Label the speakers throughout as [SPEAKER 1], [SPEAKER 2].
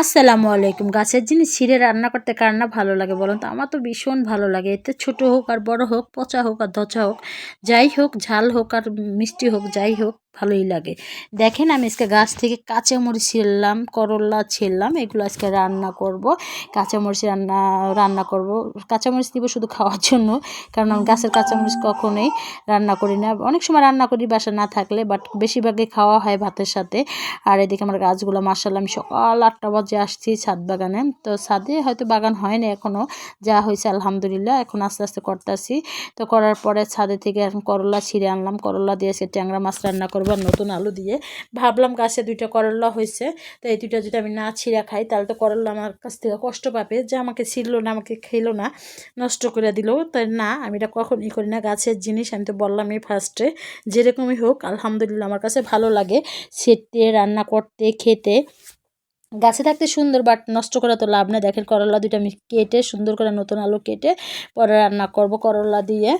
[SPEAKER 1] আসসালামু আলাইকুম। গাছের জিনিস ছিঁড়ে রান্না করতে কার না ভালো লাগে বলুন তো? আমার তো ভীষণ ভালো লাগে। এতে ছোট হোক আর বড় হোক, পচা হোক আর ধচা হোক, যাই হোক, ঝাল হোক আর মিষ্টি হোক, যাই হোক ভালোই লাগে। দেখেন আমি আজকে গাছ থেকে কাঁচামরিচ ছিললাম করলা ছিললাম এগুলো আজকে রান্না করব। কাঁচামরিচ রান্না রান্না করব। কাঁচামরিচ দিব শুধু খাওয়ার জন্য, কারণ আমি গাছের কাঁচামরিচ কখনোই রান্না করি না। অনেক সময় রান্না করি বাসা না থাকলে, বাট বেশিরভাগই খাওয়া হয় ভাতের সাথে। আর এদিকে আমার গাছগুলো মার্শাল্লাহ আমি সকাল আটটা বাজে আসছি ছাদ বাগানে। তো ছাদে হয়তো বাগান হয়নি এখনও যা হয়েছে আলহামদুলিল্লাহ, এখন আস্তে আস্তে করতেছি। তো করার পরে ছাদে থেকে এখন করলা ছিঁড়ে আনলাম। করলা দিয়ে সে ট্যাংরা মাছ রান্না করব নতুন আলু দিয়ে। ভাবলাম গাছে দুইটা করল্লা হয়েছে, তো এই দুইটা যদি আমি না ছিঁড়া খাই, তাহলে তো করল্লা আমার কাছ থেকে কষ্ট পাবে। যে আমাকে ছিঁড়লো না, আমাকে খেলো না, নষ্ট করে দিল। তাই না, আমি এটা কখনই করি না। গাছের জিনিস আমি তো বললামই ফার্স্টে যেরকমই হোক, আলহামদুলিল্লাহ আমার কাছে ভালো লাগে। সেটতে রান্না করতে, খেতে। গাছে থাকতে সুন্দর বাট নষ্ট করা তো লাভ নেই। দেখেন করলা দুটো আমি কেটে সুন্দর করে নতুন আলু কেটে পরে রান্না করব করলা দিয়ে।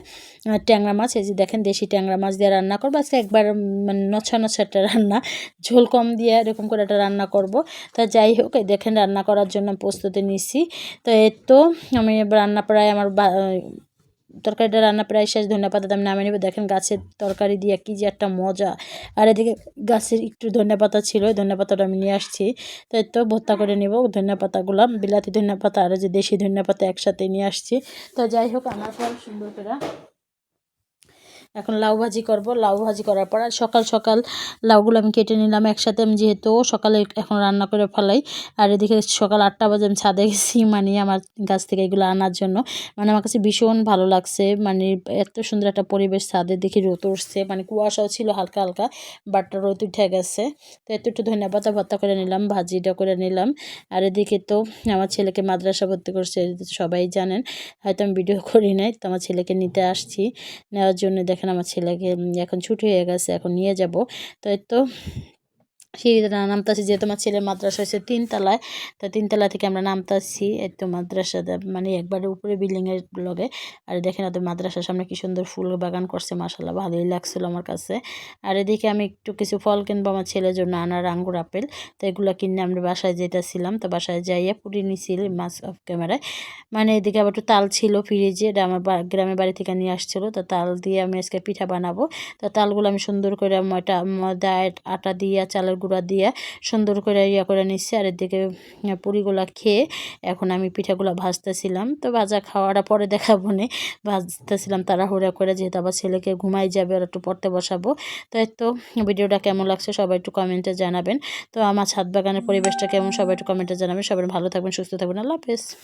[SPEAKER 1] ট্যাংরা মাছ, এই যে দেখেন দেশি ট্যাংরা মাছ দিয়ে রান্না করব। আজকে একবার মানে নছা নছা একটা রান্না, ঝোল কম দিয়ে এরকম করে একটা রান্না করব। তা যাই হোক, এই দেখেন রান্না করার জন্য প্রস্তুতি নিচ্ছি তো এর তো আমি রান্না প্রায় আমার তরকারিটা রান্না প্রায় শেষ ধনিয়া পাতা আমি নামিয়ে নেব। দেখেন গাছের তরকারি দিয়ে কী যে একটা মজা। আর এদিকে গাছের একটু ধনিয়া পাতা ছিল, ওই পাতাটা আমি নিয়ে আসছি। তাই তো ভর্তা করে নেব ধনিয়া পাতাগুলো বিলাতি ধনিয়া পাতা আর যে দেশি ধনিয়া পাতা একসাথে নিয়ে আসছি। তো যাই হোক, আমার ফল সুন্দর করে এখন লাউ ভাজি করব। লাউ ভাজি করার পর আর সকাল সকাল লাউগুলো আমি কেটে নিলাম একসাথে। আমি যেহেতু সকালে এখন রান্না করে ফেলাই, আর এদিকে সকাল আটটা বাজে আমি ছাদে গেছি মানে আমার গাছ থেকে এগুলো আনার জন্য। মানে আমার কাছে ভীষণ ভালো লাগছে। মানে এত সুন্দর একটা পরিবেশ ছাদে দেখি রোদ উঠছে। মানে কুয়াশাও ছিল হালকা হালকা বাট রোদ উঠে গেছে। তো এত একটু ধনিয়া পাতা করে নিলাম ভাজিটা করে নিলাম। আর এদিকে তো আমার ছেলেকে মাদ্রাসা ভর্তি করছে, সবাই জানেন। হয়তো আমি ভিডিও করি নাই, তো আমার ছেলেকে নিতে আসছি, নেওয়ার জন্য দেখ দেখেন আমার ছেলেকে এখন ছুটি হয়ে গেছে এখন নিয়ে যাব। তো তো সিঁড়িতে নামতাছি, যেহেতু আমার ছেলের মাদ্রাসা হয়েছে তিনতলায়, তো তিনতলা থেকে আমরা নামতাছি এই তো মাদ্রাসাতে মানে একবারে উপরে বিল্ডিংয়ের লগে। আর দেখেন ওদের মাদ্রাসার সামনে কি সুন্দর ফুল বাগান করছে মাসাল্লাহ ভালোই লাগছিল আমার কাছে। আর এদিকে আমি একটু কিছু ফল কিনবো আমার ছেলের জন্য, আনার আঙ্গুর, আপেল। তো এগুলো কিনে আমরা বাসায় যেতেছিলাম, তো বাসায় যাইয়া পুরি নিছিল মাছ অফ ক্যামেরায় মানে এদিকে আবার একটু তাল ছিল ফ্রিজে এটা আমার গ্রামের বাড়ি থেকে নিয়ে আসছিল, তো তাল দিয়ে আমি আজকে পিঠা বানাবো। তো তালগুলো আমি সুন্দর করে ময়টা ময়দা আটা দিয়ে চালের গুঁড়া দিয়ে সুন্দর করে ইয়া করে নিচ্ছি। আর এদিকে পুরিগুলা খেয়ে এখন আমি পিঠাগুলো ভাজতেছিলাম। তো ভাজা খাওয়াটা পরে দেখাবো নে। ভাজতেছিলাম তাড়াহুড়া করে, যেহেতু আবার ছেলেকে ঘুমাই যাবে, আর একটু পড়তে বসাবো। তাই তো, ভিডিওটা কেমন লাগছে সবাই একটু কমেন্টে জানাবেন। তো আমার ছাদ বাগানের পরিবেশটা কেমন সবাই একটু কমেন্টে জানাবেন। সবাই ভালো থাকবেন, সুস্থ থাকবেন। আল্লাহ হাফেজ।